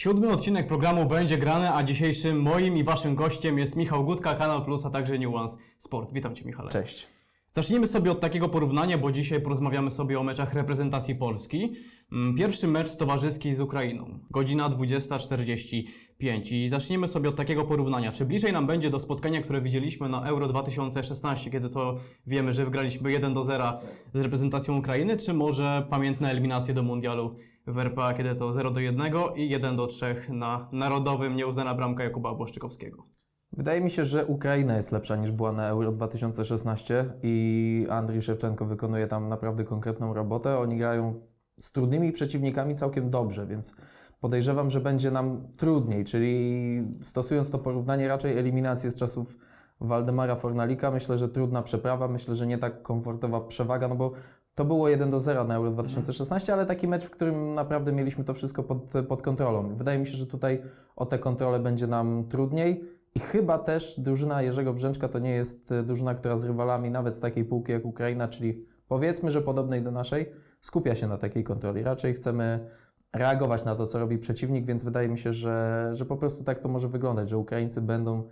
Siódmy odcinek programu będzie grany, a dzisiejszym moim i waszym gościem jest Michał Gutka, Kanal Plus, a także Nuance Sport. Witam Cię Michale. Cześć. Zacznijmy sobie od takiego porównania, bo dzisiaj porozmawiamy sobie o meczach reprezentacji Polski. Mm, Pierwszy mecz towarzyski z Ukrainą, godzina 20.45 i zaczniemy sobie od takiego porównania. Czy bliżej nam będzie do spotkania, które widzieliśmy na Euro 2016, kiedy to wiemy, że wygraliśmy 1 do 0 z reprezentacją Ukrainy, czy może pamiętne eliminacje do Mundialu w RPA, kiedy to 0 do 1 i 1 do 3 na narodowym, nieuznana bramka Jakuba Błaszczykowskiego? Wydaje mi się, że Ukraina jest lepsza niż była na Euro 2016 i Andrii Szewczenko wykonuje tam naprawdę konkretną robotę. Oni grają z trudnymi przeciwnikami całkiem dobrze, więc podejrzewam, że będzie nam trudniej, czyli stosując to porównanie raczej eliminację z czasów Waldemara Fornalika, myślę, że trudna przeprawa, myślę, że nie tak komfortowa przewaga, no bo to było 1 do 0 na Euro 2016, ale taki mecz, w którym naprawdę mieliśmy to wszystko pod, pod kontrolą. Wydaje mi się, że tutaj o tę kontrolę będzie nam trudniej. I chyba też drużyna Jerzego Brzęczka to nie jest e, drużyna, która z rywalami nawet z takiej półki jak Ukraina, czyli powiedzmy, że podobnej do naszej, skupia się na takiej kontroli. Raczej chcemy reagować na to, co robi przeciwnik, więc wydaje mi się, że, że po prostu tak to może wyglądać, że Ukraińcy będą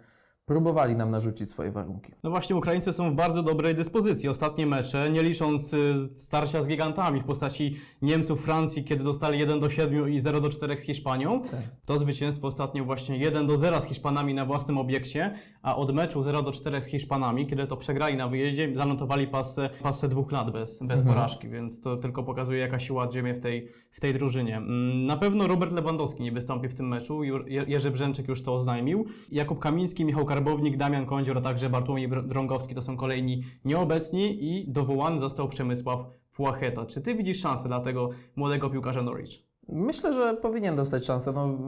próbowali nam narzucić swoje warunki. No właśnie, Ukraińcy są w bardzo dobrej dyspozycji. Ostatnie mecze, nie licząc y, starcia z gigantami w postaci Niemców, Francji, kiedy dostali 1 do 7 i 0 do 4 z Hiszpanią, to zwycięstwo ostatnio właśnie 1 do 0 z Hiszpanami na własnym obiekcie, a od meczu 0 do 4 z Hiszpanami, kiedy to przegrali na wyjeździe, zanotowali pasę, pasę dwóch lat bez, bez porażki, więc to tylko pokazuje, jaka siła drzemie w tej, w tej drużynie. Mm, Na pewno Robert Lewandowski nie wystąpi w tym meczu, Jerzy Brzęczek już to oznajmił. Jakub Kamiński, Michał Karbownik, Damian Kądzior, a także Bartłomiej Drągowski to są kolejni nieobecni i dowołany został Przemysław Płacheta. Czy ty widzisz szansę dla tego młodego piłkarza Norwich? Myślę, że powinien dostać szansę. No,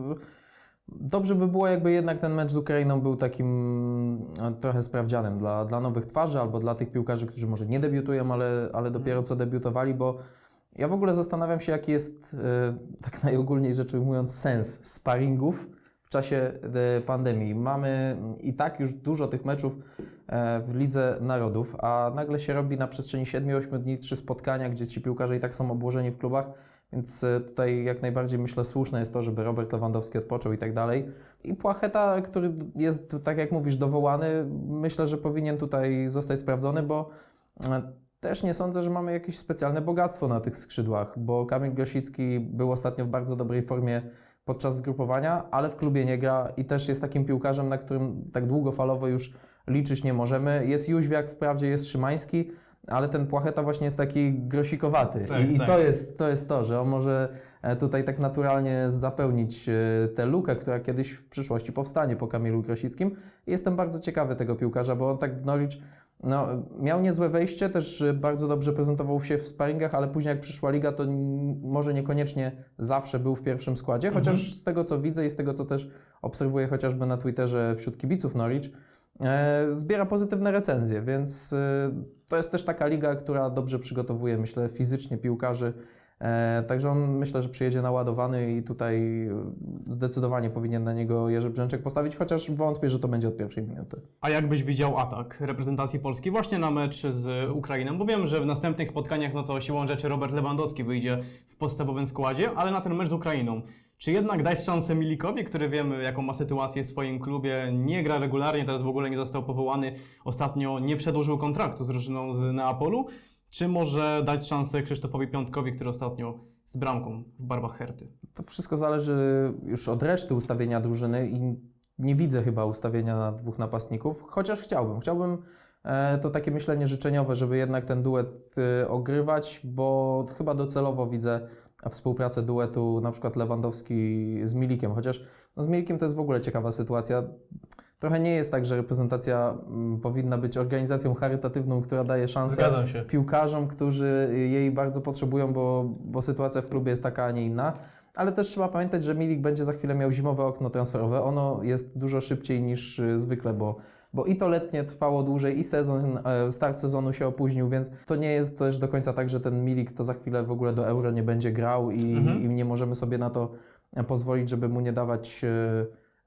dobrze by było, jakby jednak ten mecz z Ukrainą był takim e, trochę sprawdzianem dla, dla nowych twarzy albo dla tych piłkarzy, którzy może nie debiutują, ale, ale dopiero co debiutowali, bo ja w ogóle zastanawiam się, jaki jest, e, tak najogólniej rzecz ujmując, sens sparingów w czasie e, pandemii. Mamy i tak już dużo tych meczów e, w Lidze Narodów, a nagle się robi na przestrzeni 7-8 dni trzy spotkania, gdzie ci piłkarze i tak są obłożeni w klubach, więc e, tutaj jak najbardziej myślę słuszne jest to, żeby Robert Lewandowski odpoczął i tak dalej. I Płacheta, który jest, tak jak mówisz, dowołany, myślę, że powinien tutaj zostać sprawdzony, bo też nie sądzę, że mamy jakieś specjalne bogactwo na tych skrzydłach, bo Kamil Grosicki był ostatnio w bardzo dobrej formie podczas zgrupowania, ale w klubie nie gra i też jest takim piłkarzem, na którym tak długofalowo już liczyć nie możemy. Jest Jóźwiak, wprawdzie jest Szymański, ale ten Płacheta właśnie jest taki grosikowaty Tak, i, i tak. to, jest, to jest to, że on może e, tutaj tak naturalnie zapełnić e, tę lukę, która kiedyś w przyszłości powstanie po Kamilu Grosickim. Jestem bardzo ciekawy tego piłkarza, bo on tak w Norwich no, miał niezłe wejście, też bardzo dobrze prezentował się w sparingach, ale później jak przyszła liga, to może niekoniecznie zawsze był w pierwszym składzie, chociaż z tego co widzę i z tego co też obserwuję chociażby na Twitterze wśród kibiców Norwich, e, zbiera pozytywne recenzje, więc e, to jest też taka liga, która dobrze przygotowuje, myślę, fizycznie piłkarzy. E, także on myślę, że przyjedzie naładowany i tutaj e, zdecydowanie powinien na niego Jerzy Brzęczek postawić, chociaż wątpię, że to będzie od pierwszej minuty. A jak byś widział atak reprezentacji Polski właśnie na mecz z Ukrainą? Bo wiem, że w następnych spotkaniach, no to siłą rzeczy Robert Lewandowski wyjdzie w podstawowym składzie, ale na ten mecz z Ukrainą. Czy jednak dać szansę Milikowi, który wiemy, jaką ma sytuację w swoim klubie, nie gra regularnie, teraz w ogóle nie został powołany, ostatnio nie przedłużył kontraktu z drużyną z Neapolu? Czy może dać szansę Krzysztofowi Piątkowi, który ostatnio z bramką w barwach Herty? To wszystko zależy już od reszty ustawienia drużyny i nie widzę chyba ustawienia na dwóch napastników, chociaż chciałbym. Chciałbym e, to takie myślenie życzeniowe, żeby jednak ten duet e, ogrywać, bo chyba docelowo widzę współpracę duetu na przykład Lewandowski z Milikiem, chociaż no, z Milikiem to jest w ogóle ciekawa sytuacja. Trochę nie jest tak, że reprezentacja mm, powinna być organizacją charytatywną, która daje szansę piłkarzom, którzy jej bardzo potrzebują, bo, bo sytuacja w klubie jest taka, a nie inna. Ale też trzeba pamiętać, że Milik będzie za chwilę miał zimowe okno transferowe. Ono jest dużo szybciej niż y, zwykle, bo, bo i to letnie trwało dłużej, i sezon, e, start sezonu się opóźnił, więc to nie jest też do końca tak, że ten Milik to za chwilę w ogóle do Euro nie będzie grał i, i nie możemy sobie na to e, pozwolić, żeby mu nie dawać.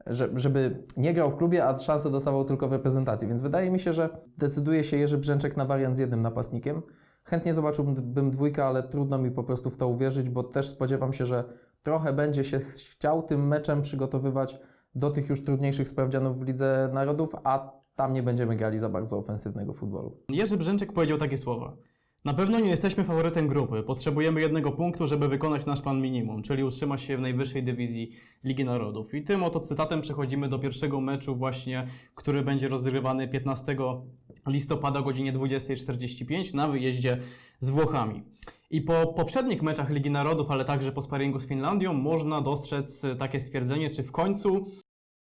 Że, żeby nie grał w klubie, a szansę dostawał tylko w reprezentacji. Więc wydaje mi się, że decyduje się Jerzy Brzęczek na wariant z jednym napastnikiem. Chętnie zobaczyłbym dwójkę, ale trudno mi po prostu w to uwierzyć, bo też spodziewam się, że trochę będzie się chciał tym meczem przygotowywać do tych już trudniejszych sprawdzianów w Lidze Narodów, a tam nie będziemy grali za bardzo ofensywnego futbolu. Jerzy Brzęczek powiedział takie słowa. Na pewno nie jesteśmy faworytem grupy. Potrzebujemy jednego punktu, żeby wykonać nasz plan minimum, czyli utrzymać się w najwyższej dywizji Ligi Narodów. I tym oto cytatem przechodzimy do pierwszego meczu właśnie, który będzie rozgrywany 15 listopada o godzinie 20.45 na wyjeździe z Włochami. I po poprzednich meczach Ligi Narodów, ale także po sparingu z Finlandią można dostrzec takie stwierdzenie, czy w końcu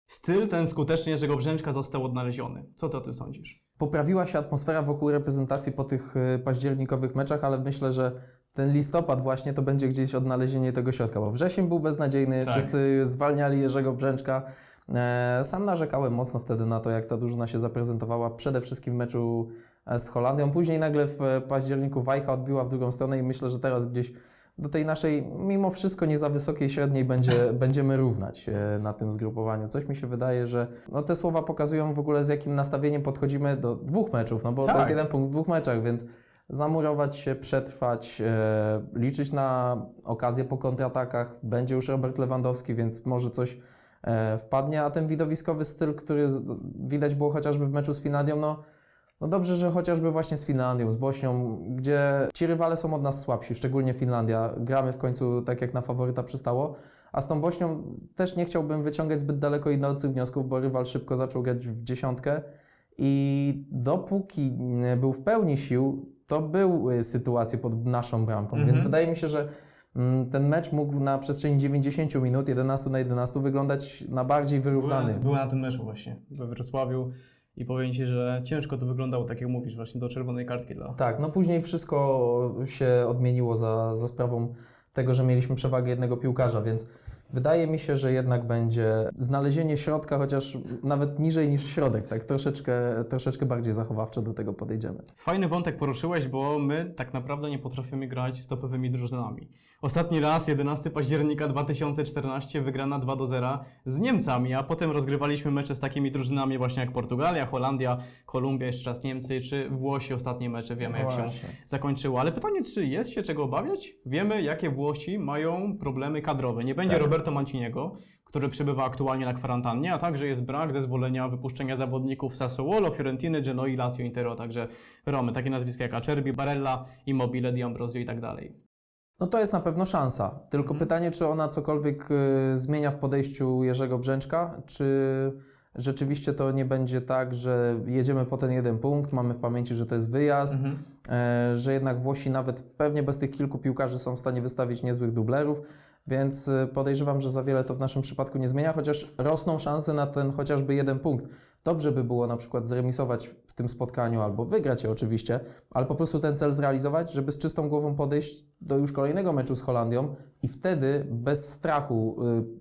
styl ten skutecznie Jerzego Brzęczka został odnaleziony. Co ty o tym sądzisz? Poprawiła się atmosfera wokół reprezentacji po tych y, październikowych meczach, ale myślę, że ten listopad właśnie to będzie gdzieś odnalezienie tego środka, bo wrzesień był beznadziejny, Tak. wszyscy zwalniali Jerzego Brzęczka. E, Sam narzekałem mocno wtedy na to, jak ta drużyna się zaprezentowała, przede wszystkim w meczu e, z Holandią. Później nagle w e, październiku Wajcha odbiła w drugą stronę i myślę, że teraz gdzieś do tej naszej, mimo wszystko nie za wysokiej średniej będzie, będziemy równać e, na tym zgrupowaniu. Coś mi się wydaje, że no, te słowa pokazują w ogóle z jakim nastawieniem podchodzimy do dwóch meczów, no bo to Tak. jest jeden punkt w dwóch meczach, więc zamurować się, przetrwać, e, liczyć na okazję po kontratakach. Będzie już Robert Lewandowski, więc może coś e, wpadnie, a ten widowiskowy styl, który widać było chociażby w meczu z Finlandią, no no dobrze, że chociażby właśnie z Finlandią, z Bośnią, gdzie ci rywale są od nas słabsi, szczególnie Finlandia. Gramy w końcu tak jak na faworyta przystało. A z tą Bośnią też nie chciałbym wyciągać zbyt daleko idących wniosków, bo rywal szybko zaczął grać w dziesiątkę i dopóki był w pełni sił, to były sytuacje pod naszą bramką. Mhm. Więc wydaje mi się, że mm, ten mecz mógł na przestrzeni 90 minut, 11 na 11 wyglądać na bardziej wyrównany. Byłem na tym meczu właśnie we Wrocławiu i powiem Ci, że ciężko to wyglądało, tak jak mówisz, właśnie do czerwonej kartki dla... Tak, no później wszystko się odmieniło za, za sprawą tego, że mieliśmy przewagę jednego piłkarza, więc wydaje mi się, że jednak będzie znalezienie środka, chociaż nawet niżej niż środek, tak troszeczkę, troszeczkę bardziej zachowawczo do tego podejdziemy. Fajny wątek poruszyłeś, bo my tak naprawdę nie potrafimy grać z topowymi drużynami. Ostatni raz, 11 października 2014, wygrana 2 do 0 z Niemcami, a potem rozgrywaliśmy mecze z takimi drużynami właśnie jak Portugalia, Holandia, Kolumbia, jeszcze raz Niemcy, czy Włosi ostatnie mecze, wiemy jak się zakończyło. Ale pytanie, czy jest się czego obawiać? Wiemy, jakie Włosi mają problemy kadrowe. Nie będzie Tak. Roberto Manciniego, który przybywa aktualnie na kwarantannie, a także jest brak zezwolenia wypuszczenia zawodników Sassuolo, Fiorentiny, Genoi, Lazio, Intero, a także Romy. Takie nazwiska jak Acerbi, Barella, Immobile, Di Ambrosio i tak dalej. No to jest na pewno szansa, tylko pytanie, czy ona cokolwiek y, zmienia w podejściu Jerzego Brzęczka, czy rzeczywiście to nie będzie tak, że jedziemy po ten jeden punkt, mamy w pamięci, że to jest wyjazd, e, że jednak Włosi nawet pewnie bez tych kilku piłkarzy są w stanie wystawić niezłych dublerów, więc e, podejrzewam, że za wiele to w naszym przypadku nie zmienia, chociaż rosną szanse na ten chociażby jeden punkt. Dobrze by było na przykład zremisować w tym spotkaniu albo wygrać je oczywiście, ale po prostu ten cel zrealizować, żeby z czystą głową podejść do już kolejnego meczu z Holandią i wtedy bez strachu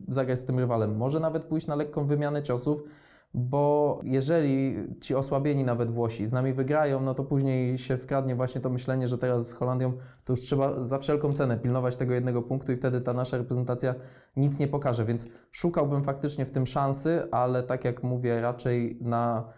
y, zagrać z tym rywalem. Może nawet pójść na lekką wymianę ciosów, bo jeżeli ci osłabieni nawet Włosi z nami wygrają, no to później się wkradnie właśnie to myślenie, że teraz z Holandią to już trzeba za wszelką cenę pilnować tego jednego punktu i wtedy ta nasza reprezentacja nic nie pokaże, więc szukałbym faktycznie w tym szansy, ale tak jak mówię, raczej na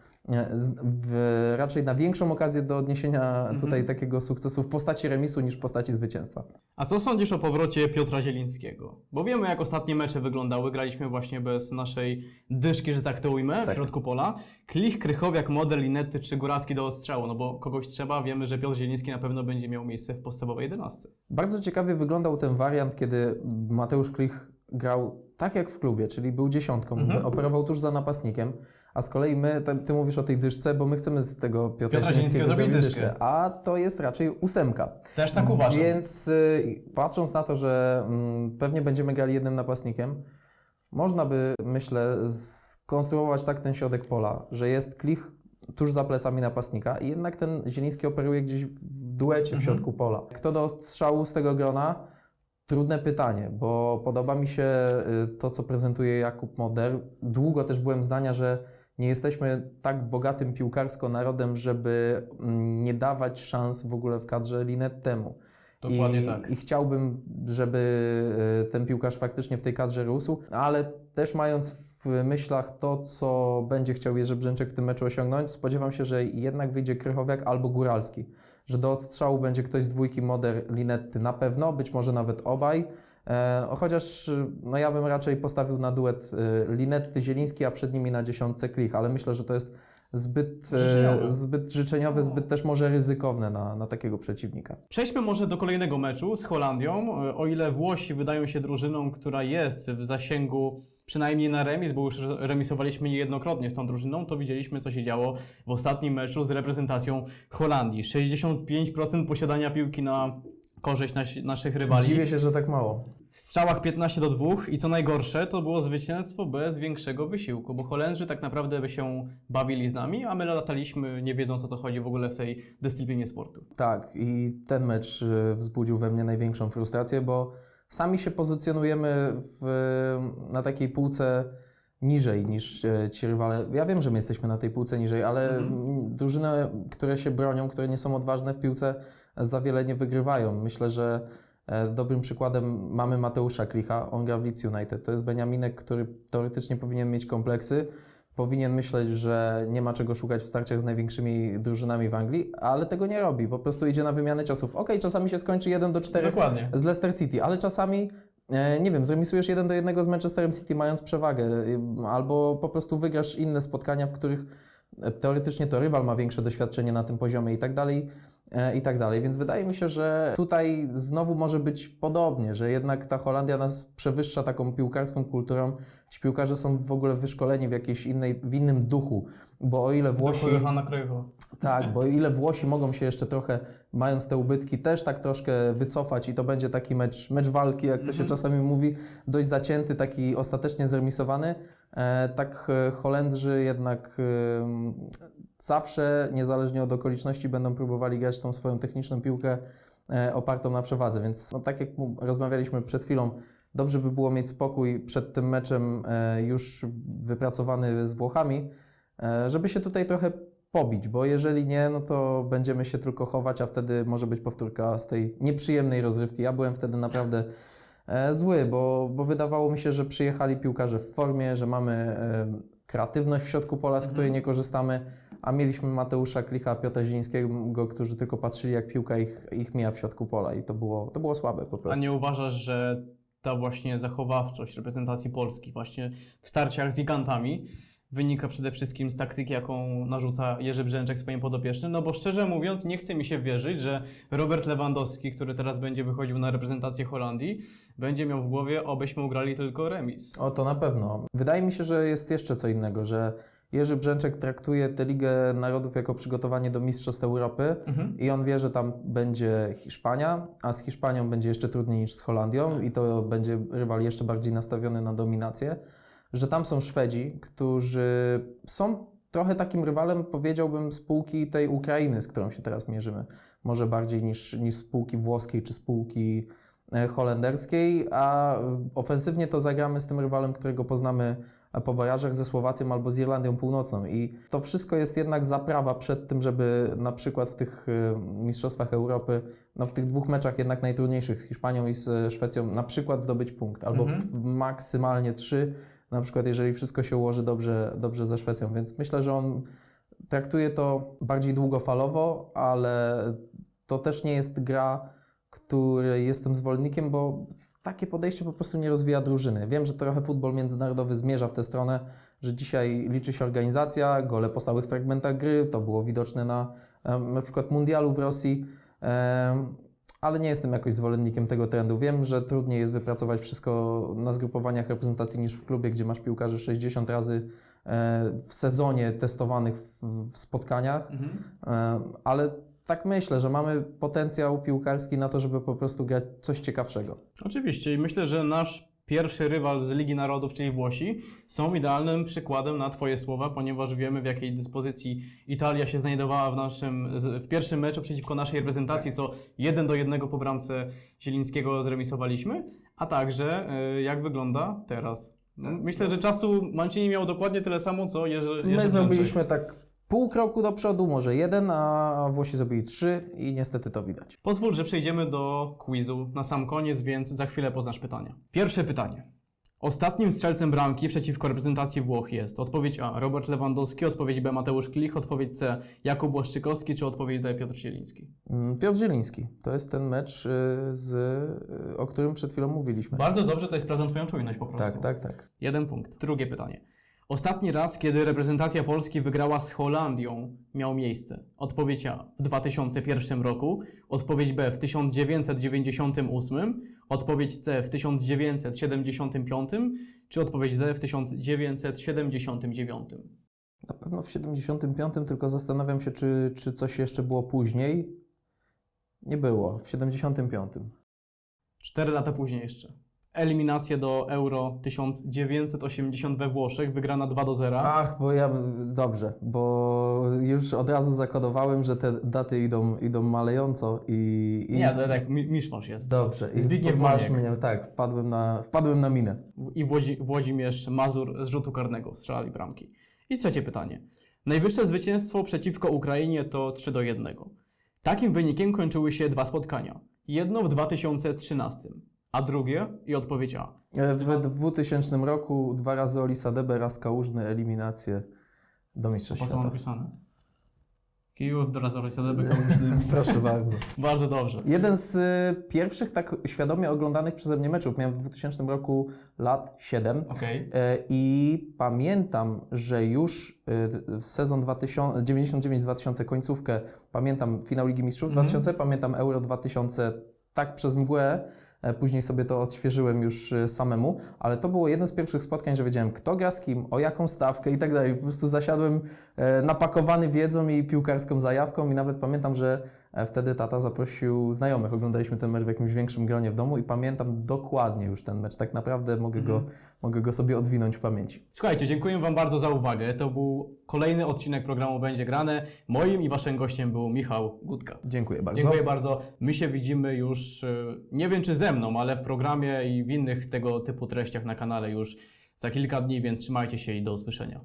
w, raczej na większą okazję do odniesienia tutaj takiego sukcesu w postaci remisu niż w postaci zwycięstwa. A co sądzisz o powrocie Piotra Zielińskiego? Bo wiemy, jak ostatnie mecze wyglądały. Graliśmy właśnie bez naszej dyszki, że tak to ujmę, w środku pola. Klich, Krychowiak, Model, Linety czy Góracki do ostrzału, no bo kogoś trzeba. Wiemy, że Piotr Zieliński na pewno będzie miał miejsce w podstawowej 11. Bardzo ciekawie wyglądał ten wariant, kiedy Mateusz Klich grał tak jak w klubie, czyli był dziesiątką, operował tuż za napastnikiem, a z kolei my, ty, ty mówisz o tej dyszce, bo my chcemy z tego Piotra, Piotra Zielińskiego zrobić zrobić dyszkę, a to jest raczej ósemka. Też tak uważam. Więc y, patrząc na to, że mm, pewnie będziemy grali jednym napastnikiem, można by, myślę, skonstruować tak ten środek pola, że jest klich tuż za plecami napastnika i jednak ten Zieliński operuje gdzieś w duecie w środku pola. Kto do strzału z tego grona? Trudne pytanie, bo podoba mi się y, to, co prezentuje Jakub Moder. Długo też byłem zdania, że nie jesteśmy tak bogatym piłkarsko narodem, żeby mm, nie dawać szans w ogóle w kadrze Linettemu. Dokładnie I, tak. I chciałbym, żeby e, ten piłkarz faktycznie w tej kadrze rósł, ale też mając w myślach to, co będzie chciał Jerzy Brzęczek w tym meczu osiągnąć, spodziewam się, że jednak wyjdzie Krychowiak albo Góralski. Że do odstrzału będzie ktoś z dwójki Moder Linetty na pewno, być może nawet obaj. E, chociaż no ja bym raczej postawił na duet e, Linetty Zieliński, a przed nimi na dziesiątce Klich, ale myślę, że to jest zbyt Życzeniowe. e, zbyt życzeniowe, zbyt też może ryzykowne na, na takiego przeciwnika. Przejdźmy może do kolejnego meczu z Holandią. E, O ile Włosi wydają się drużyną, która jest w zasięgu przynajmniej na remis, bo już remisowaliśmy niejednokrotnie z tą drużyną, to widzieliśmy, co się działo w ostatnim meczu z reprezentacją Holandii. 65% posiadania piłki na korzyść nasi, naszych rywali. Dziwię się, że tak mało. W strzałach 15 do 2 i co najgorsze, to było zwycięstwo bez większego wysiłku, bo Holendrzy tak naprawdę by się bawili z nami, a my lataliśmy nie wiedząc o co chodzi w ogóle w tej dyscyplinie sportu. Tak, i ten mecz y, wzbudził we mnie największą frustrację, bo sami się pozycjonujemy w, na takiej półce niżej niż e, ci rywale. Ja wiem, że my jesteśmy na tej półce niżej, ale mm, drużyny, które się bronią, które nie są odważne w piłce, za wiele nie wygrywają. Myślę, że dobrym przykładem mamy Mateusza Klicha, on gra w Leeds United. To jest Beniaminek, który teoretycznie powinien mieć kompleksy, powinien myśleć, że nie ma czego szukać w starciach z największymi drużynami w Anglii, ale tego nie robi. Po prostu idzie na wymianę ciosów. Okej, czasami się skończy 1 do 4 Dokładnie. z Leicester City, ale czasami e, nie wiem, zremisujesz 1 do 1 z Manchesterem City mając przewagę, y, albo po prostu wygrasz inne spotkania, w których e, teoretycznie to rywal ma większe doświadczenie na tym poziomie i tak dalej, e, i tak dalej. Więc wydaje mi się, że tutaj znowu może być podobnie, że jednak ta Holandia nas przewyższa taką piłkarską kulturą. Ci piłkarze są w ogóle wyszkoleni w jakiejś innej, w innym duchu, bo o ile Włosi... Cruyffa. Tak, bo ile Włosi mogą się jeszcze trochę, mając te ubytki, też tak troszkę wycofać i to będzie taki mecz, mecz walki, jak to się czasami mówi, dość zacięty, taki ostatecznie zremisowany. E, tak e, Holendrzy jednak zawsze, niezależnie od okoliczności, będą próbowali grać tą swoją techniczną piłkę e, opartą na przewadze, więc no, tak jak rozmawialiśmy przed chwilą, dobrze by było mieć spokój przed tym meczem e, już wypracowany z Włochami, e, żeby się tutaj trochę pobić, bo jeżeli nie, no to będziemy się tylko chować, a wtedy może być powtórka z tej nieprzyjemnej rozrywki. Ja byłem wtedy naprawdę zły, bo, bo wydawało mi się, że przyjechali piłkarze w formie, że mamy kreatywność w środku pola, z której nie korzystamy, a mieliśmy Mateusza Klicha, Piotra Zielińskiego, którzy tylko patrzyli, jak piłka ich, ich mija w środku pola i to było, to było słabe po A prostu. nie uważasz, że ta właśnie zachowawczość reprezentacji Polski właśnie w starciach z gigantami wynika przede wszystkim z taktyki, jaką narzuca Jerzy Brzęczek swoim podopiecznym? No bo szczerze mówiąc, nie chce mi się wierzyć, że Robert Lewandowski, który teraz będzie wychodził na reprezentację Holandii, będzie miał w głowie, obyśmy ugrali tylko remis. O, to na pewno. Wydaje mi się, że jest jeszcze co innego, że Jerzy Brzęczek traktuje tę Ligę Narodów jako przygotowanie do Mistrzostw Europy i on wie, że tam będzie Hiszpania, a z Hiszpanią będzie jeszcze trudniej niż z Holandią i to będzie rywal jeszcze bardziej nastawiony na dominację, że tam są Szwedzi, którzy są trochę takim rywalem, powiedziałbym, spółki tej Ukrainy, z którą się teraz mierzymy. Może bardziej niż, niż spółki włoskiej czy spółki e, holenderskiej, a ofensywnie to zagramy z tym rywalem, którego poznamy e, po barażach ze Słowacją albo z Irlandią Północną. I to wszystko jest jednak zaprawa przed tym, żeby na przykład w tych e, Mistrzostwach Europy, no w tych dwóch meczach jednak najtrudniejszych z Hiszpanią i z Szwecją, na przykład zdobyć punkt, albo w- maksymalnie trzy, na przykład jeżeli wszystko się ułoży dobrze, dobrze ze Szwecją. Więc myślę, że on traktuje to bardziej długofalowo, ale to też nie jest gra, której jestem zwolennikiem, bo takie podejście po prostu nie rozwija drużyny. Wiem, że trochę futbol międzynarodowy zmierza w tę stronę, że dzisiaj liczy się organizacja, gole po stałych fragmentach gry, to było widoczne na na przykład mundialu w Rosji, ale nie jestem jakoś zwolennikiem tego trendu. Wiem, że trudniej jest wypracować wszystko na zgrupowaniach reprezentacji niż w klubie, gdzie masz piłkarzy 60 razy e, w sezonie testowanych w, spotkaniach, E, ale tak myślę, że mamy potencjał piłkarski na to, żeby po prostu grać coś ciekawszego. Oczywiście i myślę, że nasz pierwszy rywal z Ligi Narodów, czyli Włosi, są idealnym przykładem na Twoje słowa, ponieważ wiemy w jakiej dyspozycji Italia się znajdowała w naszym, w pierwszym meczu przeciwko naszej reprezentacji, co jeden do jednego po bramce Zielińskiego zremisowaliśmy, a także e, jak wygląda teraz. No, myślę, że czasu Mancini miał dokładnie tyle samo, co Jerzy, My zrobiliśmy tak pół kroku do przodu, może jeden, a Włosi zrobili trzy i niestety to widać. Pozwól, że przejdziemy do quizu na sam koniec, więc za chwilę poznasz pytania. Pierwsze pytanie. Ostatnim strzelcem bramki przeciwko reprezentacji Włoch jest odpowiedź A. Robert Lewandowski, odpowiedź B. Mateusz Klich, odpowiedź C. Jakub Błaszczykowski, czy odpowiedź D. Piotr Zieliński? Mm, Piotr Zieliński. To jest ten mecz, y, z, y, o którym przed chwilą mówiliśmy. Bardzo dobrze, to jest sprawdzam Twoją czujność po prostu. Tak, tak, tak. Jeden punkt. Drugie pytanie. Ostatni raz, kiedy reprezentacja Polski wygrała z Holandią, miał miejsce. Odpowiedź A w 2001 roku, odpowiedź B w 1998, odpowiedź C w 1975, czy odpowiedź D w 1979. Na pewno w 75, tylko zastanawiam się, czy, czy coś jeszcze było później. Nie było, w 75. Cztery lata później jeszcze. Eliminację do Euro 1980 we Włoszech, wygrana 2 do 0. Ach, bo ja, dobrze, bo już od razu zakodowałem, że te daty idą, idą malejąco i... i Nie, to tak mi- miszmasz jest. Dobrze, i Zbigniew masz mnie, tak, wpadłem na, wpadłem na minę. i Włodzi, Włodzimierz Mazur z rzutu karnego strzelali bramki. I trzecie pytanie. Najwyższe zwycięstwo przeciwko Ukrainie to 3 do 1. Takim wynikiem kończyły się dwa spotkania. Jedno w 2013, a drugie i odpowiedź A. E, W 2000 roku dwa razy Olisa Debe, raz Kałużny, eliminację do Mistrzostw Po co Świata. napisane? Kijów do Razorysodeby. Proszę bardzo. Bardzo dobrze. Jeden z y, pierwszych tak świadomie oglądanych przeze mnie meczów. Miałem w 2000 roku lat 7 Okej. e, i pamiętam, że już y, w sezon 2000 99-2000 końcówkę, pamiętam finał Ligi Mistrzów 2000, pamiętam Euro 2000 tak przez mgłę, później sobie to odświeżyłem już e, samemu, ale to było jedno z pierwszych spotkań, że wiedziałem kto gra z kim, o jaką stawkę i tak dalej. Po prostu zasiadłem e, napakowany wiedzą i piłkarską zajawką i nawet pamiętam, że e, wtedy tata zaprosił znajomych. Oglądaliśmy ten mecz w jakimś większym gronie w domu i pamiętam dokładnie już ten mecz. Tak naprawdę mogę, go, mogę go sobie odwinąć w pamięci. Słuchajcie, dziękuję Wam bardzo za uwagę. To był kolejny odcinek programu Będzie Grane. Moim i Waszym gościem był Michał Gutka. Dziękuję bardzo. Dziękuję bardzo. My się widzimy już, e, nie wiem czy ze mną, ale w programie i w innych tego typu treściach na kanale już za kilka dni, więc trzymajcie się i do usłyszenia.